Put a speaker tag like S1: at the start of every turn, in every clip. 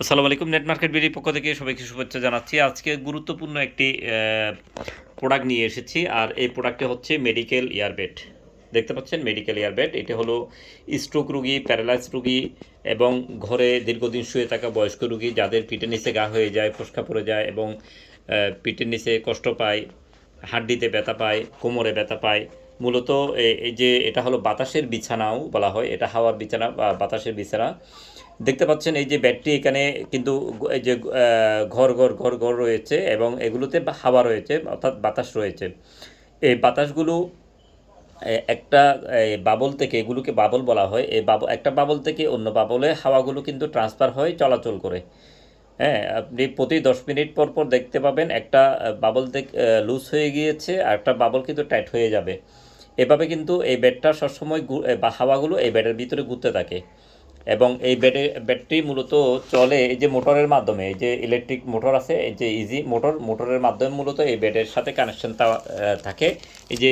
S1: আসসালামু আলাইকুম net market বিডির পক্ষ থেকে সবাইকে শুভেচ্ছা জানাচ্ছি। আজকে গুরুত্বপূর্ণ একটি প্রোডাক্ট নিয়ে এসেছি, আর এই প্রোডাক্টটি হচ্ছে মেডিকেল ইয়ারবেড দেখতে পাচ্ছেন মেডিকেল ইয়ারবেড এটা হলো স্ট্রোক রুগী প্যারালাইজ রুগী এবং ঘরে দীর্ঘদিন শুয়ে থাকা বয়স্ক রুগী, যাদের পিঠের নিচে গা হয়ে যায়, ফসকা পড়ে যায় এবং পিঠের নিচে কষ্ট পায়, হাড্ডিতে ব্যথা পায়, কোমরে ব্যথা পায় মূলত এই যে এটা হলো বাতাসের বিছানাও বলা হয়, এটা হাওয়ার বিছানা বা বাতাসের বিছানা। দেখতে পাচ্ছেন এই যে ব্যাটটি এখানে কিন্তু এই যে ঘর ঘর ঘর ঘর রয়েছে এবং এগুলোতে হাওয়া রয়েছে, অর্থাৎ বাতাস রয়েছে। এই বাতাসগুলো একটা বাবল থেকে, এগুলোকে বাবল বলা হয় এই বাবল একটা বাবল থেকে অন্য বাবলে হাওয়াগুলো কিন্তু ট্রান্সফার হয় চলাচল করে। হ্যাঁ আপনি প্রতি দশ মিনিট পর পর দেখতে পাবেন একটা বাবল লুজ হয়ে গিয়েছে, আর একটা বাবল কিন্তু টাইট হয়ে যাবে। এভাবে কিন্তু এই ব্যাটটা সবসময় বা হাওয়াগুলো এই ব্যাটের ভিতরে ঘুরতে থাকে। এবং এই ব্যাটে ব্যাটটি মূলত চলে এই যে মোটরের মাধ্যমে, এই যে ইলেকট্রিক মোটর আছে, এই যে ইজি মোটর, মোটরের মাধ্যমে মূলত এই ব্যাটের সাথে কানেকশনটা থাকে। এই যে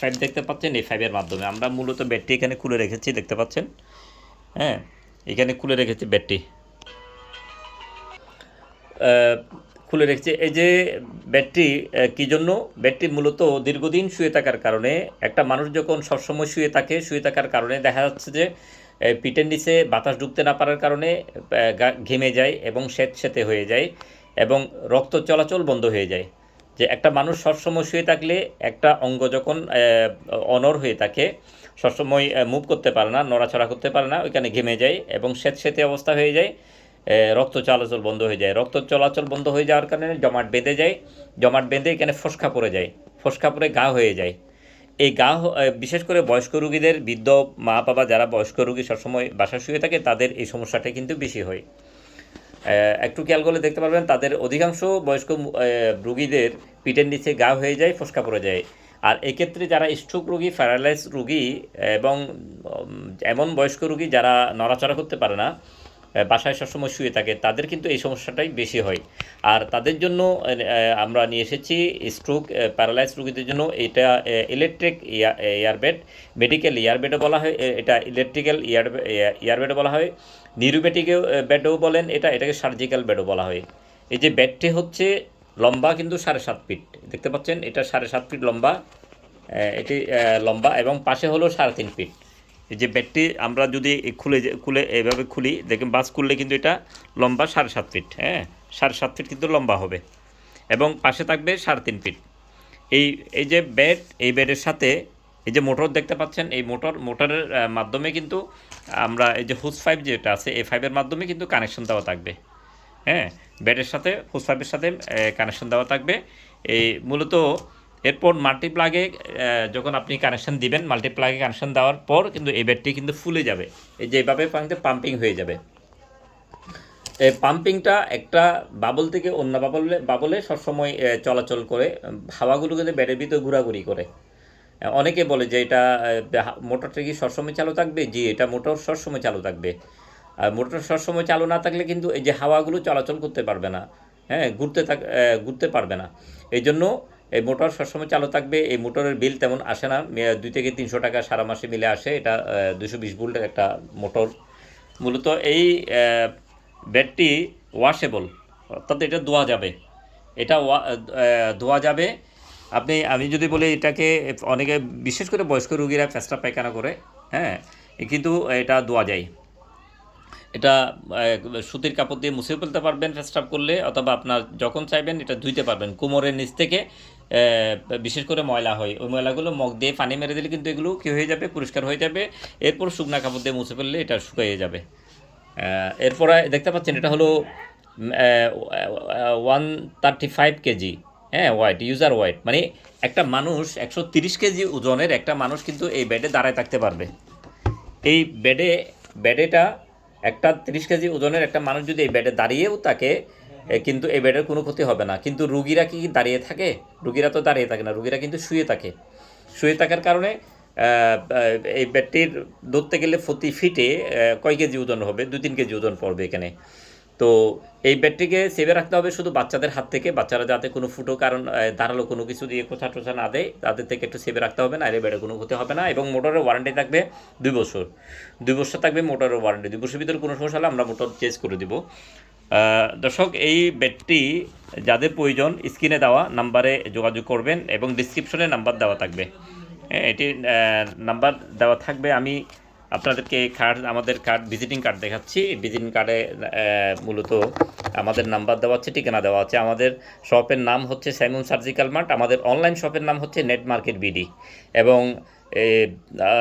S1: ফাইভ দেখতে পাচ্ছেন, এই ফাইভের মাধ্যমে। আমরা মূলত ব্যাটটি এখানে খুলে রেখেছি, দেখতে পাচ্ছেন? হ্যাঁ এখানে খুলে রেখেছি ব্যাটটি খুলে রেখেছে। এই যে ব্যাটরি আহ, কি জন্য? ব্যাটরি মূলত দীর্ঘদিন শুয়ে থাকার কারণে একটা মানুষ যখন সবসময় শুয়ে থাকে শুয়ে থাকার কারণে দেখা যাচ্ছে যে পিঠের নিচে বাতাস ঢুকতে না পারার কারণে ঘেমে যায় এবং স্যাঁতস্যাঁতে হয়ে যায় এবং রক্ত চলাচল বন্ধ হয়ে যায়। যে একটা মানুষ সবসময় শুয়ে থাকলে একটা অঙ্গ যখন অনর হয়ে থাকে সবসময় মুভ করতে পারে না নড়াচড়া করতে পারে না ওইখানে ঘেমে যায় এবং স্যাঁতস্যাঁতে অবস্থা হয়ে যায়। রক্ত চলাচল বন্ধ হয়ে যায়। রক্ত চলাচল বন্ধ হয়ে যাওয়ার কারণে জমাট বেঁধে যায়। জমাট বেঁধে এখানে ফসকা পড়ে যায়। ফসকা পড়ে গা হয়ে যায়। এই গা বিশেষ করে বয়স্ক রুগীদের, বৃদ্ধ মা বাবা যারা বয়স্ক রুগী সবসময় বাসা শুয়ে থাকে, তাদের এই সমস্যাটা কিন্তু বেশি হয়। একটু খেয়াল করলে দেখতে পারবেন, তাদের অধিকাংশ বয়স্ক রুগীদের পিঠের নিচে গা হয়ে যায়, ফসকা পড়ে যায়। আর এক্ষেত্রে যারা স্ট্রোক রোগী প্যারালাইজ রুগী এবং এমন বয়স্ক রুগী যারা নড়াচড়া করতে পারে না বাসায় সবসময় শুয়ে থাকে, তাদের কিন্তু এই সমস্যাটাই বেশি হয়। আর তাদের জন্য আমরা নিয়ে এসেছি স্ট্রোক প্যারালাইজ রোগীদের জন্য, এটা ইলেকট্রিক এয়ারবেড মেডিকেল ইয়ারবেডও বলা হয় এটা ইলেকট্রিক্যাল ইয়ার ইয়ারবেডও বলা হয় নিউরোবেটিকেও বেডও বলেন, এটা, এটাকে সার্জিক্যাল বেডও বলা হয়। এই যে বেডটি হচ্ছে লম্বা কিন্তু সাড়ে সাত ফিট দেখতে পাচ্ছেন, এটা সাড়ে সাত ফিট লম্বা এটি লম্বা এবং পাশে হলো সাড়ে তিন ফিট যে বেডটি আমরা যদি খুলে খুলে এভাবে খুলি, দেখেন বাস খুললে কিন্তু এটা লম্বা সাড়ে সাত ফিট হ্যাঁ? সাড়ে সাত ফিট কিন্তু লম্বা হবে এবং পাশে থাকবে সাড়ে তিন ফিট। এই এই যে বেড এই বেডের সাথে এই যে মোটর দেখতে পাচ্ছেন, এই মোটর, মোটরের মাধ্যমে কিন্তু আমরা এই যে হুস ফাইভ যেটা আছে, এই ফাইভের মাধ্যমে কিন্তু কানেকশন দেওয়া থাকবে হ্যাঁ? বেডের সাথে হুস ফাইভের সাথে কানেকশন দেওয়া থাকবে। এই মূলত এরপর মাল্টিপ্লাগে যখন আপনি কানেকশন দিবেন মাল্টিপ্লাগে কানেকশন দেওয়ার পর কিন্তু এই কিন্তু ফুলে যাবে। এই যে পানিতে পাম্পিং হয়ে যাবে। এই পাম্পিংটা একটা বাবল থেকে অন্য বাবলে বাবলে সবসময় চলাচল করে। হাওয়াগুলো কিন্তু ব্যাটের ভিতরে ঘোরাঘুরি করে। অনেকে বলে যে এটা মোটরটা কি সবসময় চালু থাকবে? জি, এটা মোটর সবসময় চালু থাকবে। আর মোটর সবসময় চালু না থাকলে কিন্তু এই যে হাওয়াগুলো চলাচল করতে পারবে না। হ্যাঁ ঘুরতে থাক ঘুরতে পারবে না। এই জন্য এই মোটর সবসময় চালু থাকবে। এই মোটরের বিল তেমন আসে না। দুই থেকে তিনশো টাকা সারা মাসে মিলে আসে। এটা দুশো বিশ ভোল্টের একটা মোটর। মূলত এই ব্যাটটি ওয়াশেবল অর্থাৎ এটা ধোয়া যাবে। এটা ধোয়া যাবে। আপনি, আমি যদি বলি এটাকে, অনেকে, বিশেষ করে বয়স্ক রোগীরা ফেসটা পায়খানা করে হ্যাঁ কিন্তু এটা ধোয়া যায়। এটা সুতির কাপড় দিয়ে মুছে ফেলতে পারবেন ফেস্টাপ করলে, অথবা আপনার যখন চাইবেন এটা ধুইতে পারবেন। কোমরের নিচ থেকে বিশেষ করে ময়লা হয়। ওই ময়লাগুলো মগ দিয়ে পানি মেরে দিলে কিন্তু এগুলো কী হয়ে যাবে? পরিষ্কার হয়ে যাবে। এরপর শুকনা কাপড় দিয়ে মুছে ফেললে এটা শুকিয়ে যাবে। এরপরে দেখতে পাচ্ছেন এটা হলো ওয়ান থার্টি ফাইভ কেজি। হ্যাঁ ওয়াইট ইউজার ওয়াইট মানে একটা মানুষ একশো তিরিশ কেজি ওজনের একটা মানুষ কিন্তু এই বেডে দাঁড়ায় থাকতে পারবে। এই বেডে বেডেটা একটা তিরিশ কেজি ওজনের একটা মানুষ যদি এই বেডে দাঁড়িয়েও এ, কিন্তু এই বেডের কোনো ক্ষতি হবে না। কিন্তু রুগীরা কি দাঁড়িয়ে থাকে? রুগীরা তো দাঁড়িয়ে থাকে না, রুগীরা কিন্তু শুয়ে থাকে। শুয়ে থাকার কারণে এই বেডটির ধরতে গেলে প্রতি ফিটে কয় কেজি ওজন হবে? দু তিন কেজি ওজন পড়বে এখানে। তো এই ব্যাটটিকে সেভে রাখতে হবে শুধু বাচ্চাদের হাত থেকে। বাচ্চারা যাতে কোনো ফুটো কারণ ধারালো কোনো কিছু দিয়ে কোথা টোছা না দেয়, তাদের থেকে একটু সেভে রাখতে হবে না এর বেড়ে কোনো ক্ষতি হবে না। এবং মোটরের ওয়ারেন্টি থাকবে দুই বছর। দুই বছর থাকবে মোটরের ওয়ারেন্টি। দুই বছর ভিতরে কোনো সমস্যা হলে আমরা মোটর চেঞ্জ করে দিব। দর্শক এই বেডটি যাদের প্রয়োজন স্ক্রিনে দেওয়া নাম্বারে যোগাযোগ করবেন এবং ডিসক্রিপশনে নাম্বার দেওয়া থাকবে। হ্যাঁ, এটি নাম্বার দেওয়া থাকবে। আমি আপনাদেরকে কার্ড আমাদের কার্ড ভিজিটিং কার্ড দেখাচ্ছি। ভিজিটিং কার্ডে মূলত আমাদের নাম্বার দেওয়া আছে ঠিকানা দেওয়া আছে। আমাদের শপের নাম হচ্ছে সাইমন সার্জিক্যাল মার্ট আমাদের অনলাইন শপের নাম হচ্ছে নেট মার্কেট বিডি এবং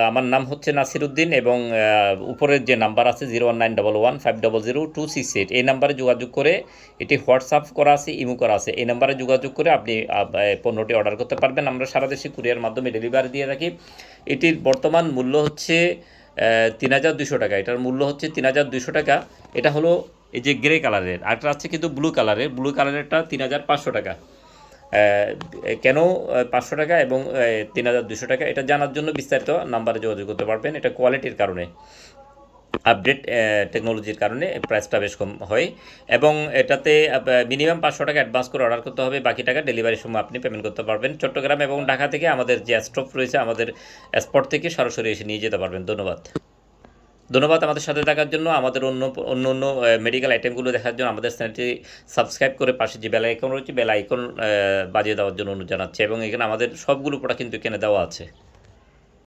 S1: আমার নাম হচ্ছে নাসির উদ্দিন এবং উপরের যে নাম্বার আছে zero one nine double one five double zero two six eight, এই নাম্বারে যোগাযোগ করে এটি হোয়াটসঅ্যাপ করা আছে, ইমো করা আছে, এই নাম্বারে যোগাযোগ করে আপনি পণ্যটি অর্ডার করতে পারবেন। আমরা সারা দেশে কুরিয়ার মাধ্যমে ডেলিভারি দিয়ে থাকি। এটির বর্তমান মূল্য হচ্ছে তিন হাজার দুশো টাকা। এটার মূল্য হচ্ছে তিন হাজার দুশো টাকা। এটা হলো এই যে গ্রে কালারের, আরেকটা আছে কিন্তু ব্লু কালারের। ব্লু কালারেরটা তিন হাজার পাঁচশো টাকা। কেন পাঁচশো টাকা এবং তিন হাজার দুশো টাকা? এটা জানার জন্য বিস্তারিত নাম্বারে যোগাযোগ করতে পারবেন। এটা কোয়ালিটির কারণে, আপডেট টেকনোলজির কারণে প্রাইসটা বেশ কম হয়। এবং এটাতে মিনিমাম পাঁচশো টাকা অ্যাডভান্স করে অর্ডার করতে হবে। বাকি টাকা ডেলিভারির সময় আপনি পেমেন্ট করতে পারবেন। চট্টগ্রাম এবং ঢাকা থেকে আমাদের যে স্টপ রয়েছে, আমাদের স্পট থেকে সরাসরি এসে নিয়ে যেতে পারবেন। ধন্যবাদ। ধন্যবাদ আমাদের সাথে থাকার জন্য, আমাদের অন্য অন্য অন্য মেডিকেল আইটেমগুলো দেখার জন্য আমাদের চ্যানেলটি সাবস্ক্রাইব করে পাশে যে বেল আইকন রয়েছে বেল আইকন বাজিয়ে দেওয়ার জন্য অনুরোধ জানাচ্ছে এবং এখানে আমাদের সবগুলো প্রোডাক্ট কিন্তু এখানে দেওয়া আছে।